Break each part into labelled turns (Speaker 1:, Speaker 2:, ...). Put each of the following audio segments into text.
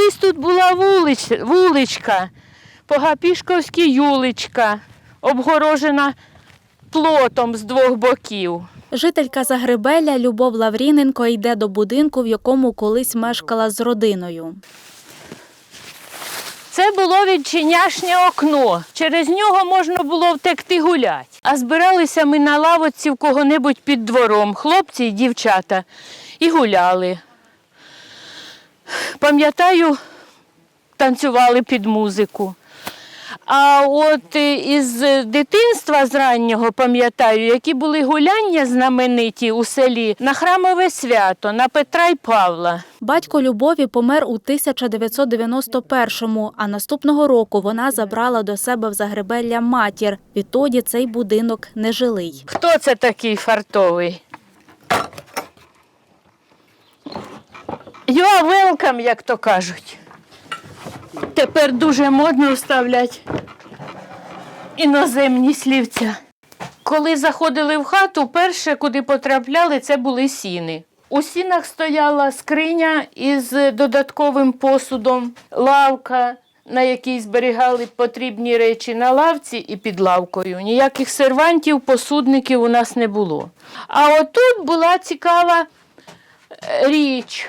Speaker 1: Колись тут була вулич, вуличка, Погапішковська юличка, обгорожена плотом з двох боків.
Speaker 2: Жителька Загребеля Любов Лавріненко йде до будинку, в якому колись мешкала з родиною.
Speaker 1: Це було відчиняшнє окно. Через нього можна було втекти гуляти. А збиралися ми на лавочці в кого-небудь під двором, хлопці і дівчата, і гуляли. Пам'ятаю, танцювали під музику. А от е, із дитинства з раннього пам'ятаю, які були гуляння знамениті у селі на храмове свято, на Петра й Павла.
Speaker 2: Батько Любові помер у 1991-му, а наступного року вона забрала до себе в Загребелля матір. Відтоді цей будинок нежилий.
Speaker 1: Хто це такий фартовий? Йо, велкам, як то кажуть. Тепер дуже модно вставляти іноземні слівця. Коли заходили в хату, перше, куди потрапляли, це були сіни. У сінах стояла скриня із додатковим посудом, лавка, на якій зберігали потрібні речі на лавці і під лавкою. Ніяких сервантів, посудників у нас не було. А отут була цікава е, річ.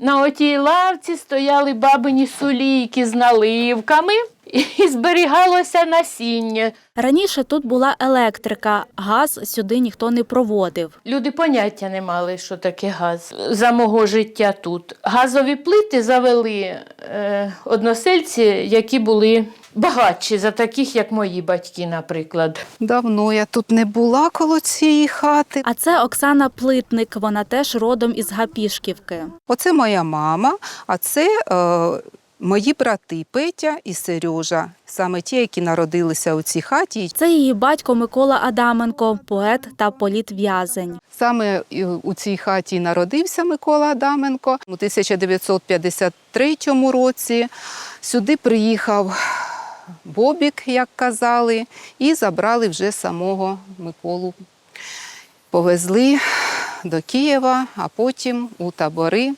Speaker 1: На отій лавці стояли бабині сулійки з наливками і зберігалося насіння.
Speaker 2: Раніше тут була електрика, газ сюди ніхто не проводив.
Speaker 1: Люди поняття не мали, що таке газ за мого життя тут. Газові плити завели е, односельці, які були багатші за таких, як мої батьки, наприклад.
Speaker 3: Давно я тут не була коло цієї хати.
Speaker 2: А це Оксана Плитник, вона теж родом із Гапішківки.
Speaker 3: Оце моя мама, а це е, мої брати Петя і Сережа, саме ті, які народилися у цій хаті.
Speaker 2: Це її батько Микола Адаменко, поет та політв'язень.
Speaker 3: Саме у цій хаті народився Микола Адаменко. У 1953 році сюди приїхав Бобік, як казали, і забрали вже самого Миколу. Повезли до Києва, а потім у табори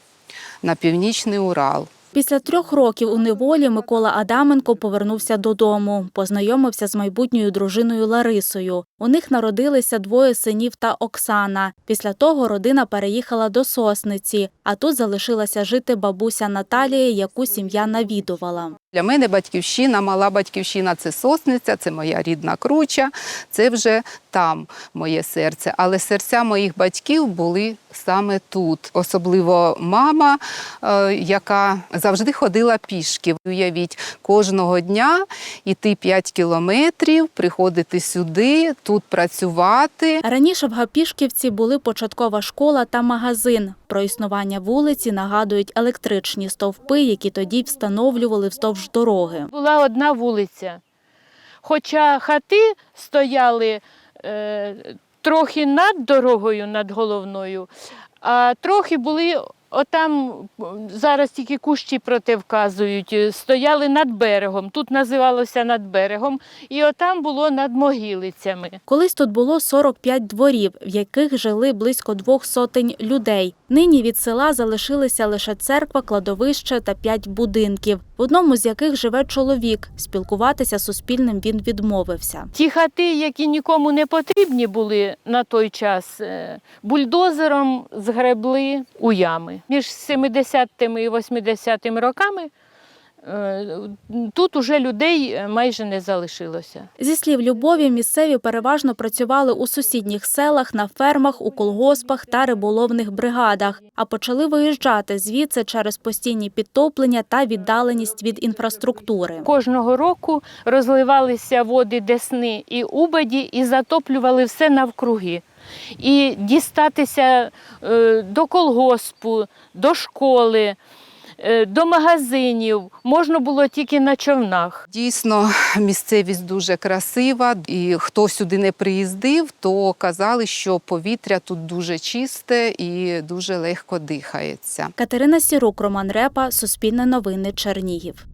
Speaker 3: на північний Урал.
Speaker 2: Після трьох років у неволі Микола Адаменко повернувся додому, познайомився з майбутньою дружиною Ларисою. У них народилися двоє синів та Оксана. Після того родина переїхала до Сосниці, а тут залишилася жити бабуся Наталія, яку сім'я навідувала.
Speaker 3: Для мене батьківщина, мала батьківщина це сосниця, це моя рідна круча, це вже там моє серце. Але серця моїх батьків були саме тут. Особливо мама, е, яка завжди ходила пішки. Уявіть, кожного дня йти 5 кілометрів, приходити сюди, тут працювати.
Speaker 2: Раніше в Гапішківці були початкова школа та магазин. Про існування вулиці нагадують електричні стовпи, які тоді встановлювали вздовж дороги.
Speaker 1: Була одна вулиця. Хоча хати стояли е, трохи над дорогою, над головною, а трохи були отам, зараз тільки кущі проте вказують, е, стояли над берегом. Тут називалося над берегом, і отам було над могилицями.
Speaker 2: Колись тут було 45 дворів, в яких жили близько двох сотень людей. Нині від села залишилися лише церква, кладовище та п'ять будинків, в одному з яких живе чоловік. Спілкуватися з Суспільним він відмовився.
Speaker 1: Ті хати, які нікому не потрібні були на той час, е, бульдозером згребли у ями. Між 70-ми і 80-ми роками тут уже людей е, майже не залишилося.
Speaker 2: Зі слів Любові, місцеві переважно працювали у сусідніх селах, на фермах, у колгоспах та риболовних бригадах, а почали виїжджати звідси через постійні підтоплення та віддаленість від інфраструктури.
Speaker 1: Кожного року розливалися води Десни і Убаді і затоплювали все навкруги. І дістатися е, до колгоспу, до школи, е, до магазинів можна було тільки на човнах.
Speaker 3: Дійсно, місцевість дуже красива, і хто сюди не приїздив, то казали, що повітря тут дуже чисте і дуже легко дихається.
Speaker 2: Катерина Сірук, Роман Репа, Суспільне новини, Чернігів.